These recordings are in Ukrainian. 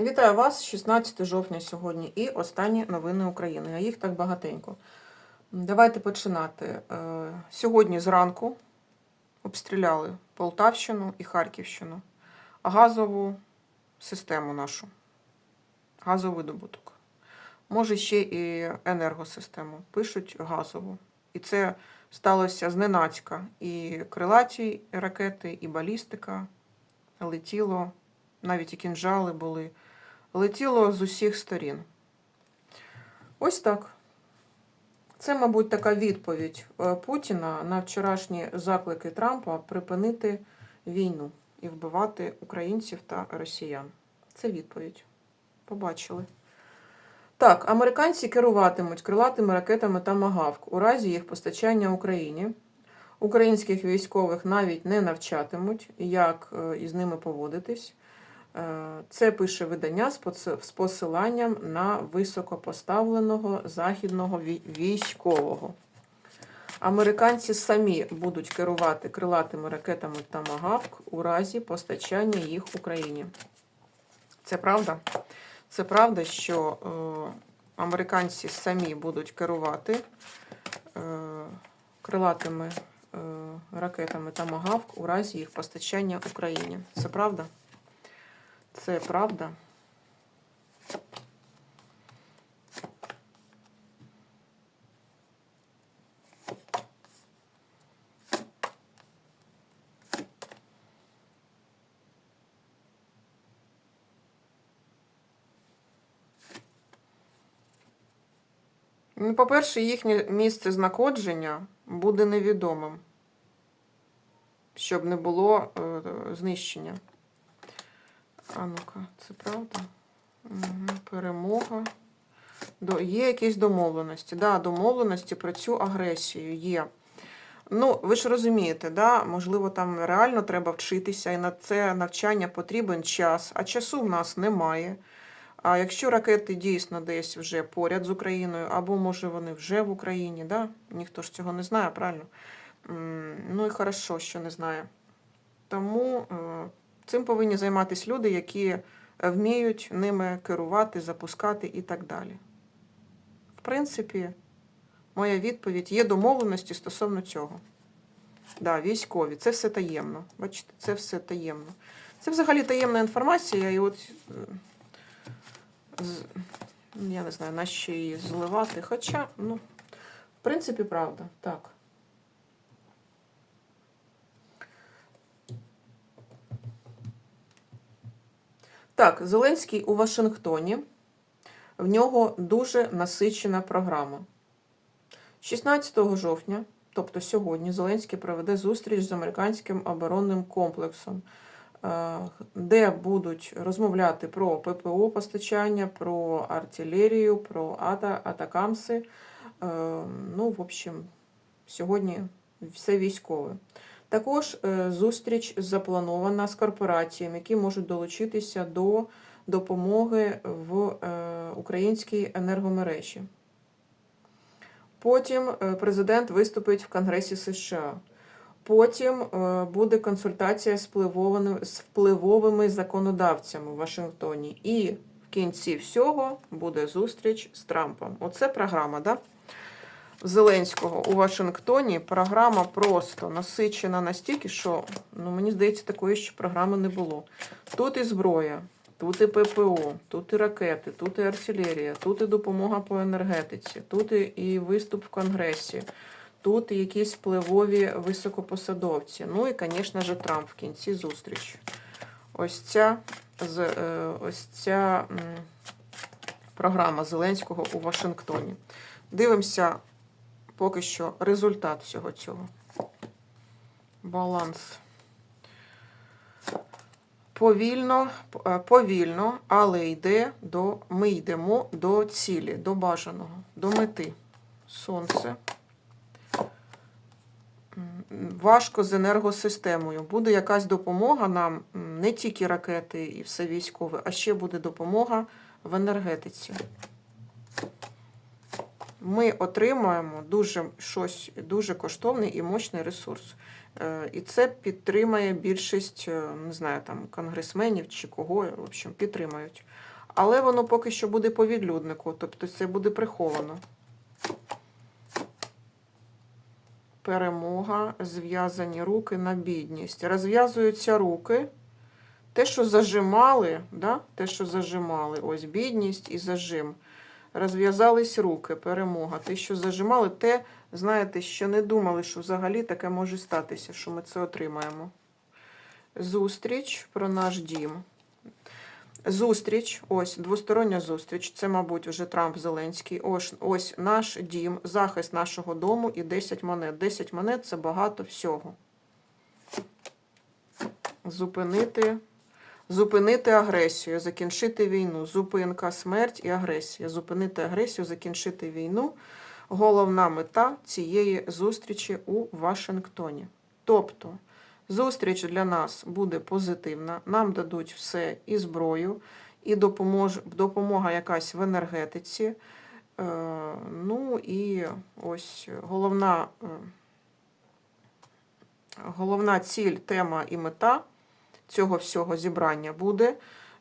Вітаю вас, 16 жовтня сьогодні і останні новини України. А їх так багатенько. Давайте починати. Е, Сьогодні зранку обстріляли Полтавщину і Харківщину, газову систему нашу, газовидобуток. Може, ще і енергосистему. Пишуть газову. І це сталося зненацька. І крилаті ракети, і балістика летіло, навіть і кінжали були летіло з усіх сторін. Ось так. Це, мабуть, така відповідь е, Путіна на вчорашні заклики Трампа припинити війну і вбивати українців та росіян. Це відповідь. Побачили. Так, американці керуватимуть крилатими ракетами та Магавк у разі їх постачання Україні. Українських військових навіть не навчатимуть, як е, із ними поводитись. Е, Це пише видання з посиланням на високопоставленого західного військового. Американці самі будуть керувати крилатими ракетами Тамагавк у разі постачання їх Україні. Це правда? Це правда, що е, американці самі будуть керувати е, крилатими е, ракетами Тамагавк у разі їх постачання Україні. Це правда? Це правда. Ну, по-перше, їхнє місце знаходження буде невідомим, щоб не було е, знищення. А ну-ка, це правда? Угу. Перемога. До, є якісь домовленості. Да, домовленості про цю агресію є. Ну, ви ж розумієте, да? можливо, там реально треба вчитися, і на це навчання потрібен час, а часу в нас немає. А якщо ракети дійсно десь вже поряд з Україною, або може вони вже в Україні, да? ніхто ж цього не знає, правильно? Ну і хорошо, що не знає. Тому е, цим повинні займатися люди, які е, вміють ними керувати, запускати і так далі. В принципі, моя відповідь є домовленості стосовно цього. Да, військові, це все таємно. Бачите, це все таємно. Це взагалі таємна інформація, і от я не знаю, на що її зливати. Хоча, ну, в принципі, правда, так. Так, Зеленський у Вашингтоні. В нього дуже насичена програма. 16 жовтня, тобто сьогодні, Зеленський проведе зустріч з американським оборонним комплексом, е, де будуть розмовляти про ППО постачання, про артилерію, про ата, атакамси. Е, Ну, в общем, сьогодні все військове. Також е, зустріч запланована з корпораціями, які можуть долучитися до допомоги в е, українській енергомережі. Потім е, президент виступить в Конгресі США. Потім буде консультація з впливовими, законодавцями в Вашингтоні. І в кінці всього буде зустріч з Трампом. Оце програма, да? Зеленського у Вашингтоні. Програма просто насичена настільки, що ну, мені здається, такої ще програми не було. Тут і зброя, тут і ППО, тут і ракети, тут і артилерія, тут і допомога по енергетиці, тут і, виступ в Конгресі, тут і якісь впливові високопосадовці. Ну і, звісно ж, Трамп в кінці зустрічі. Ось ця, е, ось ця програма Зеленського у Вашингтоні. Дивимося поки що результат всього цього. Баланс. Повільно, е, повільно, але йде до, ми йдемо до цілі, до бажаного, до мети. Сонце. Важко з енергосистемою. Буде якась допомога нам, не тільки ракети і все військове, а ще буде допомога в енергетиці ми отримаємо дуже щось дуже коштовний і мощний ресурс. Е, І це підтримає більшість, е, не знаю, там конгресменів чи кого, в общем, підтримають. Але воно поки що буде по відлюднику, тобто це буде приховано. Перемога, зв'язані руки на бідність. Розв'язуються руки. Те, що зажимали, да? те, що зажимали, ось бідність і зажим. Розв'язались руки, перемога. Те, що зажимали, те, знаєте, що не думали, що взагалі таке може статися, що ми це отримаємо. Зустріч про наш дім. Зустріч, ось двостороння зустріч. Це, мабуть, вже Трамп Зеленський. Ось, ось наш дім, захист нашого дому і 10 монет. 10 монет це багато всього. Зупинити, зупинити агресію, закінчити війну. Зупинка, смерть і агресія. Зупинити агресію, закінчити війну. Головна мета цієї зустрічі у Вашингтоні. Тобто, зустріч для нас буде позитивна. Нам дадуть все і зброю, і допомож, допомога якась в енергетиці. Е, ну і ось головна, е, головна ціль, тема і мета цього всього зібрання буде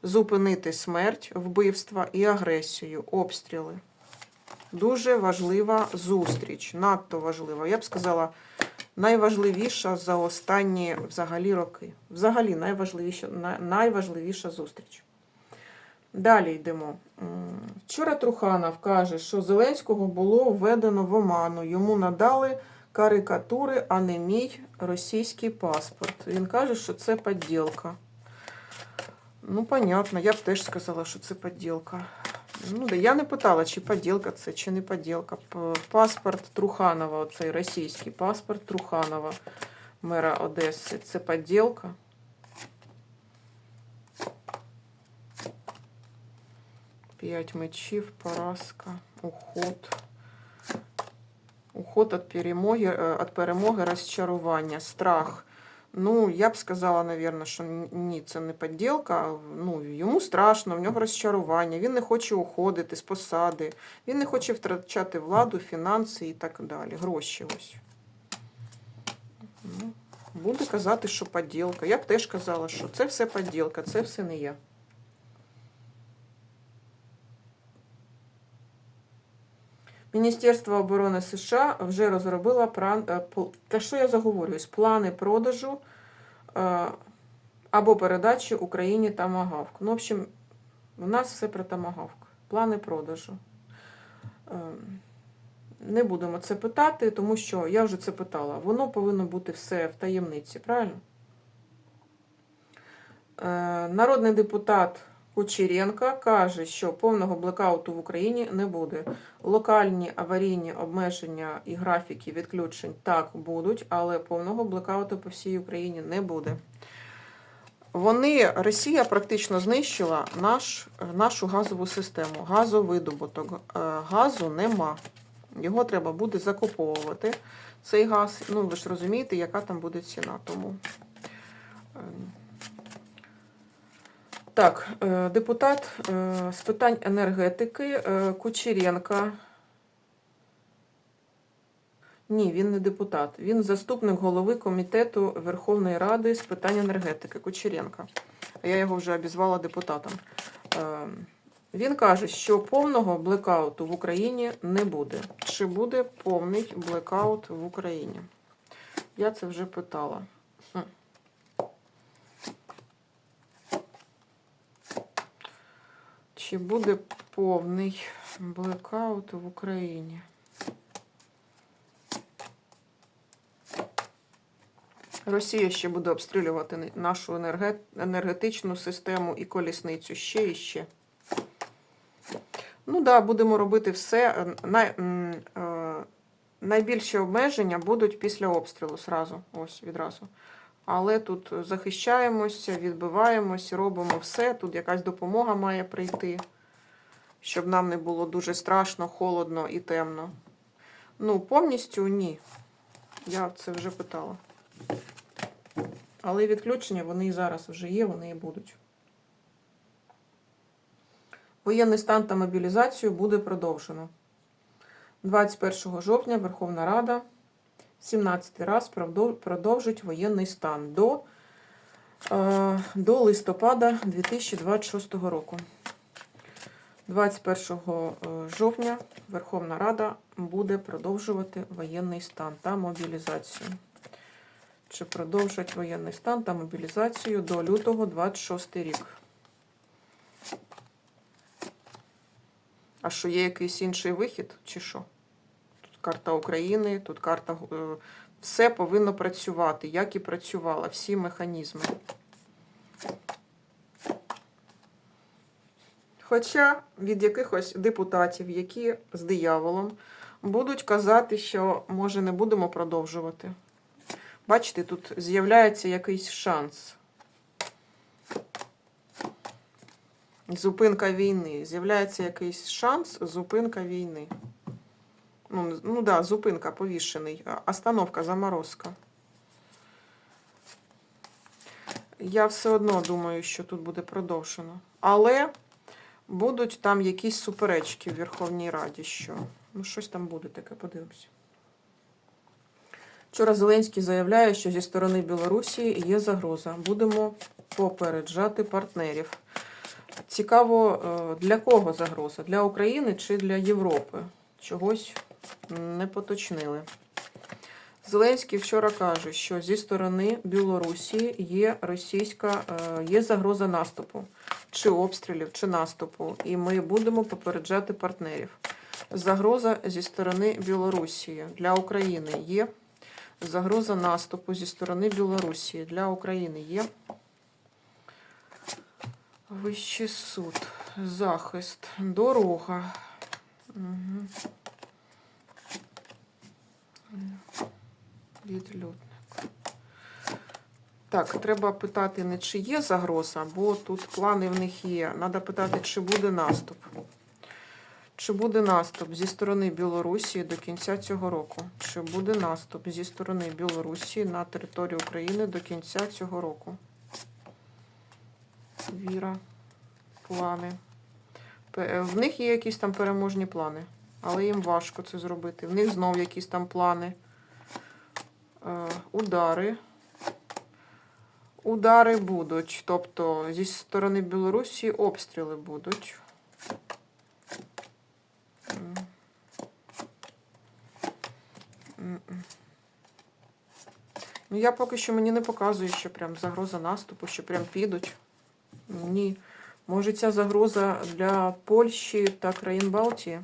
зупинити смерть, вбивства і агресію, обстріли. Дуже важлива зустріч, надто важлива. Я б сказала, найважливіша за останні взагалі роки. Взагалі найважливіша, найважливіша зустріч. Далі йдемо. Вчора Труханов каже, що Зеленського було введено в оману. Йому надали карикатури, а не мій російський паспорт. Він каже, що це подділка. Ну, понятно, я б теж сказала, що це подділка. Ну, да, я не питала, чи поділка це, чи не поділка. Паспорт Труханова, оцей російський паспорт Труханова, мера Одеси, це поділка. П'ять мечів, поразка, уход. Уход від перемоги, від перемоги, розчарування, страх. Ну, я б сказала, напевно, що ні, це не подділка. Ну, йому страшно, в нього розчарування, він не хоче уходити з посади, він не хоче втрачати владу, фінанси і так далі. Гроші ось. Ну, буде казати, що подділка. Я б теж казала, що це все подділка, це все не я. Міністерство оборони США вже розробило е, та що я заговорююсь, плани продажу е, або передачі Україні Тамагавк. Ну, в общем, у нас все про Тамагавк. Плани продажу. Е, Не будемо це питати, тому що я вже це питала. Воно повинно бути все в таємниці, правильно? Народний депутат Кучеренка каже, що повного блекауту в Україні не буде. Локальні аварійні обмеження і графіки відключень так будуть, але повного блекауту по всій Україні не буде. Вони, Росія практично знищила наш, нашу газову систему, газовидобуток. Е, Газу нема. Його треба буде закуповувати. Цей газ, ну ви ж розумієте, яка там буде ціна. Тому. Так, е, депутат е, з питань енергетики е, Кучеренка. Ні, він не депутат. Він заступник голови комітету Верховної Ради з питань енергетики Кучеренка. А я його вже обізвала депутатом. Він каже, що повного блекауту в Україні не буде. Чи буде повний блекаут в Україні? Я це вже питала. Чи буде повний блекаут в Україні? Росія ще буде обстрілювати нашу енергетичну систему і колісницю ще і ще. Ну так, да, будемо робити все. Най, е, найбільші обмеження будуть після обстрілу сразу, ось відразу. Але тут захищаємося, відбиваємося, робимо все. Тут якась допомога має прийти, щоб нам не було дуже страшно, холодно і темно. Ну, повністю ні. Я це вже питала. Але відключення вони і зараз вже є, вони і будуть. Воєнний стан та мобілізацію буде продовжено. 21 жовтня Верховна Рада 17 раз продовжить воєнний стан до, е, до листопада 2026 року. 21 е, жовтня Верховна Рада буде продовжувати воєнний стан та мобілізацію. Чи продовжать воєнний стан та мобілізацію до лютого 26 рік. А що є якийсь інший вихід, чи що? Карта України, тут карта. е, Все повинно працювати, як і працювало, всі механізми. Хоча від якихось депутатів, які з дияволом, будуть казати, що може не будемо продовжувати. Бачите, тут з'являється якийсь шанс. Зупинка війни. З'являється якийсь шанс, зупинка війни. Ну, ну да, зупинка повішений. Остановка, заморозка. Я все одно думаю, що тут буде продовжено. Але будуть там якісь суперечки в Верховній Раді, що ну щось там буде таке, подивимося. Вчора Зеленський заявляє, що зі сторони Білорусі є загроза. Будемо попереджати партнерів. Цікаво, е, для кого загроза? Для України чи для Європи? Чогось не поточнили. Зеленський вчора каже, що зі сторони Білорусі є російська, е, є загроза наступу, чи обстрілів, чи наступу, і ми будемо попереджати партнерів. Загроза зі сторони Білорусі для України є. Загроза наступу зі сторони Білорусі для України є. Вищий суд, захист, дорога. Угу. Відлюдник. Так, треба питати не чи є загроза, бо тут плани в них є. Треба питати, чи буде наступ. Чи буде наступ зі сторони Білорусі до кінця цього року? Чи буде наступ зі сторони Білорусі на територію України до кінця цього року? Віра, плани. В них є якісь там переможні плани, але їм важко це зробити. В них знов якісь там плани. Е, Удари. Удари будуть. Тобто зі сторони Білорусі обстріли будуть. Ну, я поки що мені не показую, що прям загроза наступу, що прям підуть. Ні. Може, ця загроза для Польщі та країн Балтії?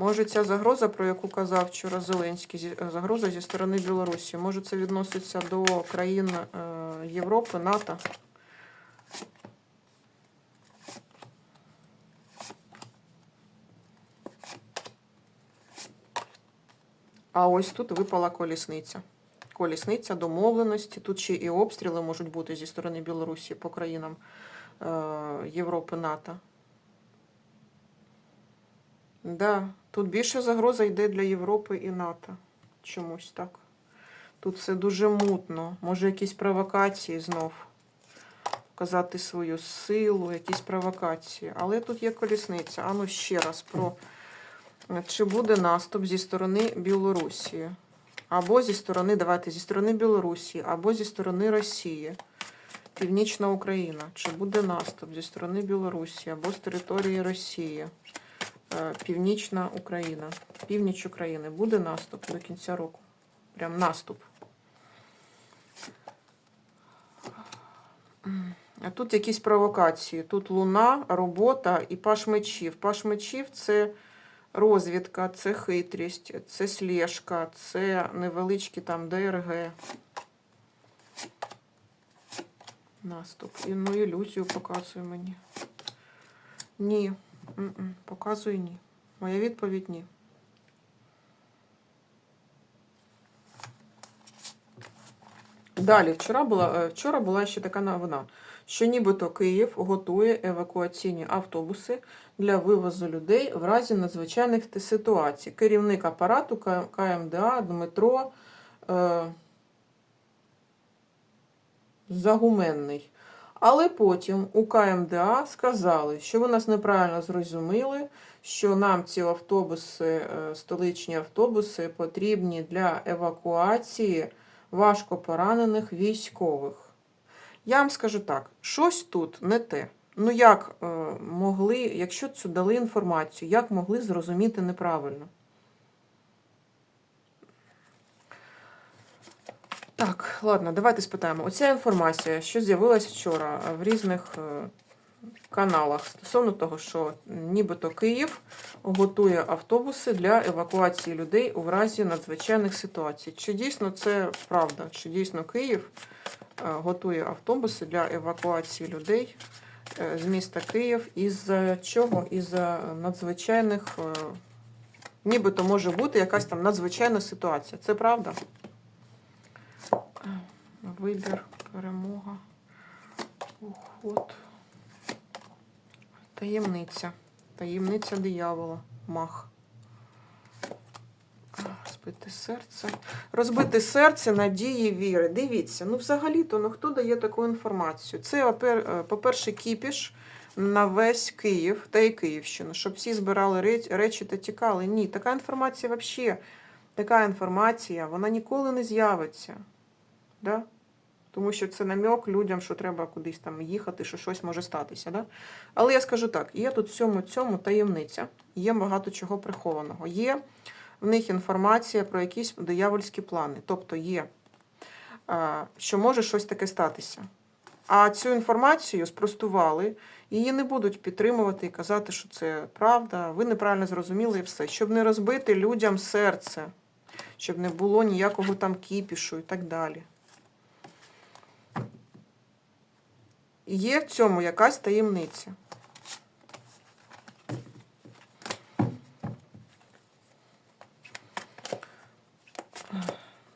Може, ця загроза, про яку казав вчора Зеленський, е, загроза зі сторони Білорусі, може це відноситься до країн е, Європи, НАТО? А ось тут випала колісниця. Колісниця домовленості. Тут ще і обстріли можуть бути зі сторони Білорусі по країнам е, Європи, НАТО. Да, тут більше загроза йде для Європи і НАТО. Чомусь так. Тут все дуже мутно. Може, якісь провокації знов. Показати свою силу, якісь провокації. Але тут є колісниця. Ану ще раз про чи буде наступ зі сторони Білорусі. Або зі сторони, давайте, зі сторони Білорусі, або зі сторони Росії. Північна Україна. Чи буде наступ зі сторони Білорусі, або з території Росії? Е, Північна Україна. Північ України. Буде наступ до кінця року. Прям наступ. А тут якісь провокації. Тут луна, робота і паш мечів. Паш мечів це розвідка, це хитрість, це слежка, це невеличкі там ДРГ. Наступ. І ну, ілюзію показує мені. Ні. М-м. Ні. Моя відповідь ні. Далі, вчора була, е, вчора була ще така новина, що нібито Київ готує евакуаційні автобуси для вивозу людей в разі надзвичайних ситуацій. Керівник апарату КМДА Дмитро е, Загуменний. Але потім у КМДА сказали, що ви нас неправильно зрозуміли, що нам ці автобуси, е, столичні автобуси, потрібні для евакуації важкопоранених військових. Я вам скажу так: щось тут не те. Ну як е, могли, якщо цю дали інформацію, як могли зрозуміти неправильно? Так, ладно, давайте спитаємо. Оця інформація, що з'явилась вчора в різних е, каналах стосовно того, що нібито Київ готує автобуси для евакуації людей у разі надзвичайних ситуацій. Чи дійсно це правда? Чи дійсно Київ е, готує автобуси для евакуації людей е, з міста Київ із чого? Із надзвичайних, е, нібито може бути якась там надзвичайна ситуація. Це правда? Вибір, перемога, уход. Таємниця. Таємниця диявола. Мах. Розбите серце. Розбите серце, надії, віри. Дивіться, ну взагалі-то ну хто дає таку інформацію? Це, е, по-перше, кіпіш на весь Київ та і Київщину, щоб всі збирали речі та тікали. Ні, така інформація взагалі, така інформація, вона ніколи не з'явиться. Да? Тому що це намек людям, що треба кудись там їхати, що щось може статися. Да? Але я скажу так: є тут всьому цьому таємниця, є багато чого прихованого. Є в них інформація про якісь диявольські плани. Тобто є, що може щось таке статися. А цю інформацію спростували, її не будуть підтримувати і казати, що це правда, ви неправильно зрозуміли і все. Щоб не розбити людям серце, щоб не було ніякого там кіпішу і так далі. Є в цьому якась таємниця.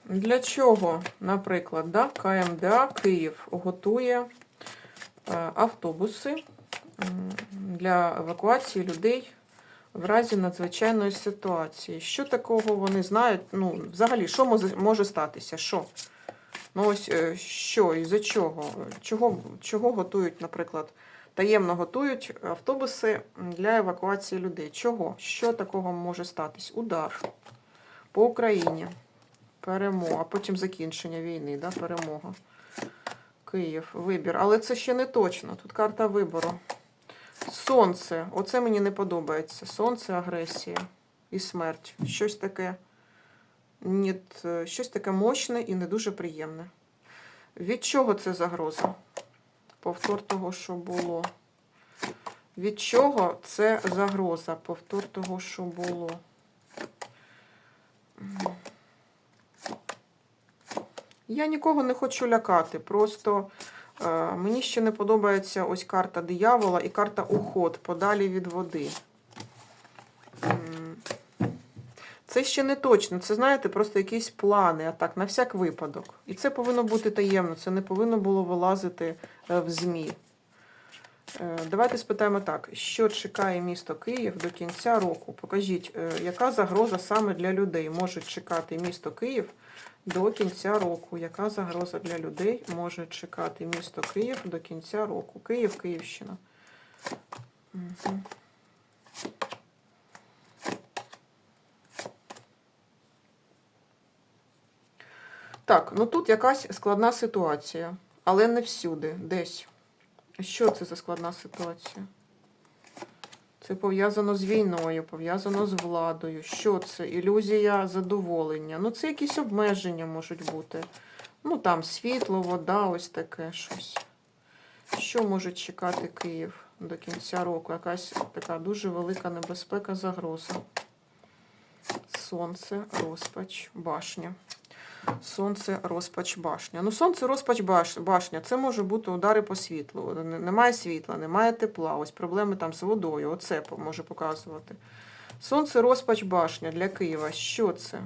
Для чого, наприклад, да, КМДА Київ готує е, автобуси для евакуації людей в разі надзвичайної ситуації? Що такого вони знають? Ну, взагалі, що може статися? Що? Ну ось е, що і за чого? Чого, чого готують, наприклад, таємно готують автобуси для евакуації людей? Чого? Що такого може статись? Удар по Україні. Перемога, а потім закінчення війни, да? перемога. Київ, вибір. Але це ще не точно. Тут карта вибору. Сонце. Оце мені не подобається. Сонце, агресія і смерть. Щось таке. Ні, е, щось таке мощне і не дуже приємне. Від чого це загроза? Повтор того, що було. Від чого це загроза? Повтор того, що було. Я нікого не хочу лякати. Просто е, мені ще не подобається ось карта диявола і карта уход подалі від води. Це ще не точно. Це, знаєте, просто якісь плани, а так, на всяк випадок. І це повинно бути таємно, це не повинно було вилазити е, в ЗМІ. Е, Давайте спитаємо так: що чекає місто Київ до кінця року? Покажіть, е, яка загроза саме для людей може чекати місто Київ до кінця року? Яка загроза для людей може чекати місто Київ до кінця року? Київ, Київщина. Угу. Так, ну тут якась складна ситуація, але не всюди, десь. Що це за складна ситуація? Це пов'язано з війною, пов'язано з владою. Що це? Ілюзія задоволення. Ну, це якісь обмеження можуть бути. Ну, там світло, вода, ось таке щось. Що може чекати Київ до кінця року? Якась така дуже велика небезпека, загроза. Сонце, розпач, башня. Сонце, розпач, башня. Ну, сонце, розпач, башня. Це може бути удари по світлу. Немає світла, немає тепла. Ось проблеми там з водою. Оце може показувати. Сонце, розпач, башня для Києва. Що це?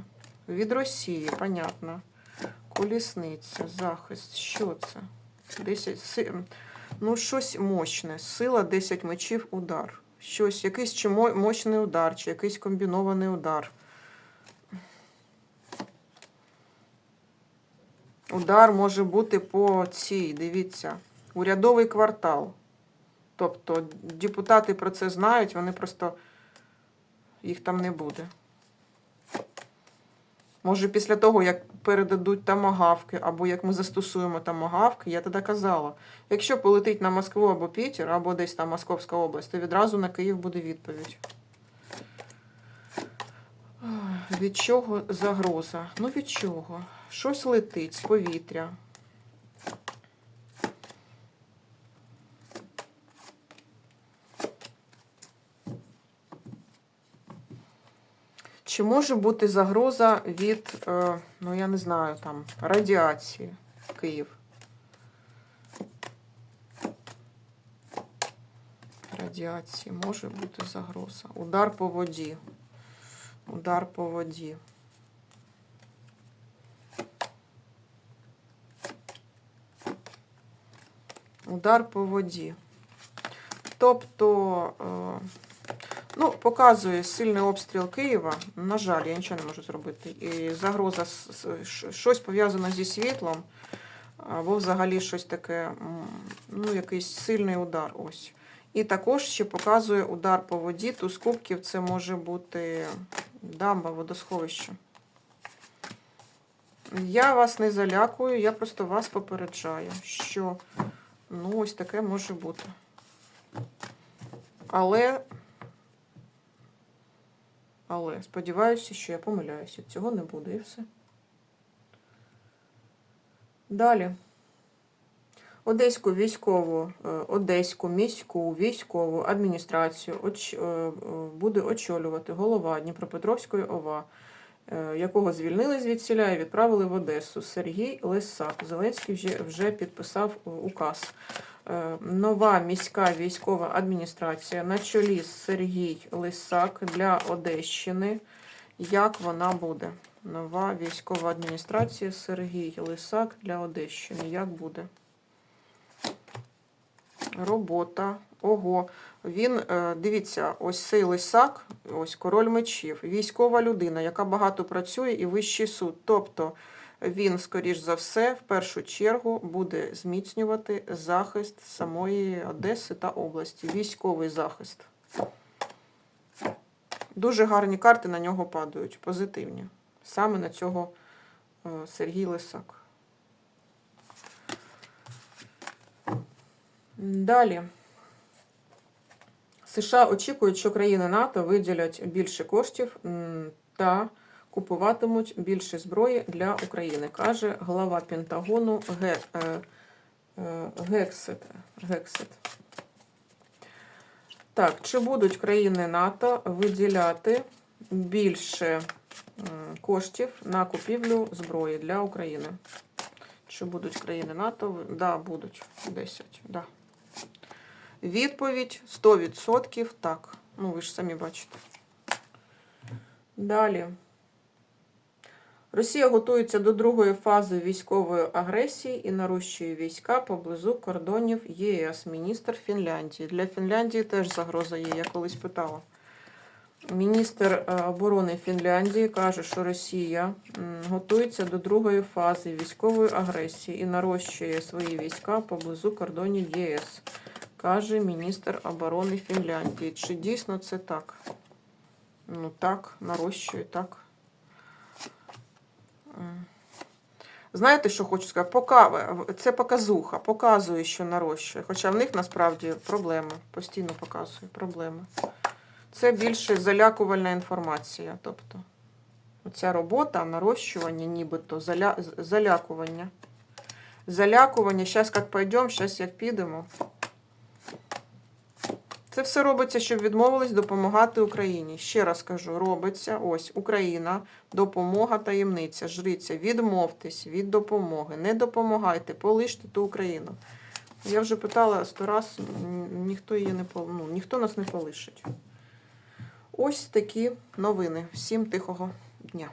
Від Росії, понятно. Колісниця, захист. Що це? 10, си- ну, щось мощне. Сила 10 мечів, удар. Щось, якийсь чи мощний удар, чи якийсь комбінований удар. Удар може бути по цій, дивіться, Урядовий квартал. Тобто депутати про це знають, вони просто їх там не буде. Може, після того, як передадуть тамагавки, або як ми застосуємо тамагавки, я тоді казала, якщо полетить на Москву або Пітер, або десь там Московська область, то відразу на Київ буде відповідь. Від чого загроза? Ну від чого? Щось летить з повітря. Чи може бути загроза від, е, ну я не знаю, там, радіації Київ? Радіації може бути загроза. Удар по воді. Удар по воді. Удар по воді. Тобто, е, ну, показує сильний обстріл Києва. На жаль, я нічого не можу зробити. І загроза щось пов'язане зі світлом, або взагалі щось таке, ну, якийсь сильний удар. Ось. І також ще показує удар по воді. Туз кубків це може бути дамба, водосховище. Я вас не залякую, я просто вас попереджаю, що ну, ось таке може бути. Але, але сподіваюся, що я помиляюся. Цього не буде і все. Далі. Одеську військову, е, Одеську міську військову адміністрацію оч- е, е, буде очолювати голова Дніпропетровської ОВА, якого звільнили звідсіля і відправили в Одесу. Сергій Лисак. Зеленський вже, вже підписав указ. Нова міська військова адміністрація на чолі Сергій Лисак для Одещини. Як вона буде? Нова військова адміністрація Сергій Лисак для Одещини. Як буде? Робота. Ого. Він, е, дивіться, ось цей лисак, ось король мечів, військова людина, яка багато працює і вищий суд. Тобто він, скоріш за все, в першу чергу буде зміцнювати захист самої Одеси та області. Військовий захист. Дуже гарні карти на нього падають, позитивні. Саме на цього е, Сергій Лисак. Далі. США очікують, що країни НАТО виділять більше коштів та купуватимуть більше зброї для України, каже глава Пентагону е, е, Гексет. Гексет. Так, чи будуть країни НАТО виділяти більше коштів на купівлю зброї для України? Чи будуть країни НАТО? Да, будуть. 10. Да. Відповідь 100% так. Ну, ви ж самі бачите. Далі. Росія готується до другої фази військової агресії і нарощує війська поблизу кордонів ЄС. Міністр Фінляндії. Для Фінляндії теж загроза є, я колись питала. Міністр е, оборони Фінляндії каже, що Росія готується до другої фази військової агресії і нарощує свої війська поблизу кордонів ЄС, каже міністр оборони Фінляндії. Чи дійсно це так? Ну так, нарощує, так. Знаєте, що хочу сказати? Пока... Це показуха, показує, що нарощує. Хоча в них насправді проблеми. Постійно показує проблеми. Це більше залякувальна інформація. Тобто, оця робота, нарощування, нібито заля... залякування. Залякування, зараз як пойдемо, зараз як підемо. Це все робиться, щоб відмовились допомагати Україні. Ще раз кажу, робиться ось Україна, допомога таємниця, жриця. Відмовтесь від допомоги. Не допомагайте, полиште ту Україну. Я вже питала сто раз, ніхто її не ну, ніхто нас не полишить. Ось такі новини. Всім тихого дня.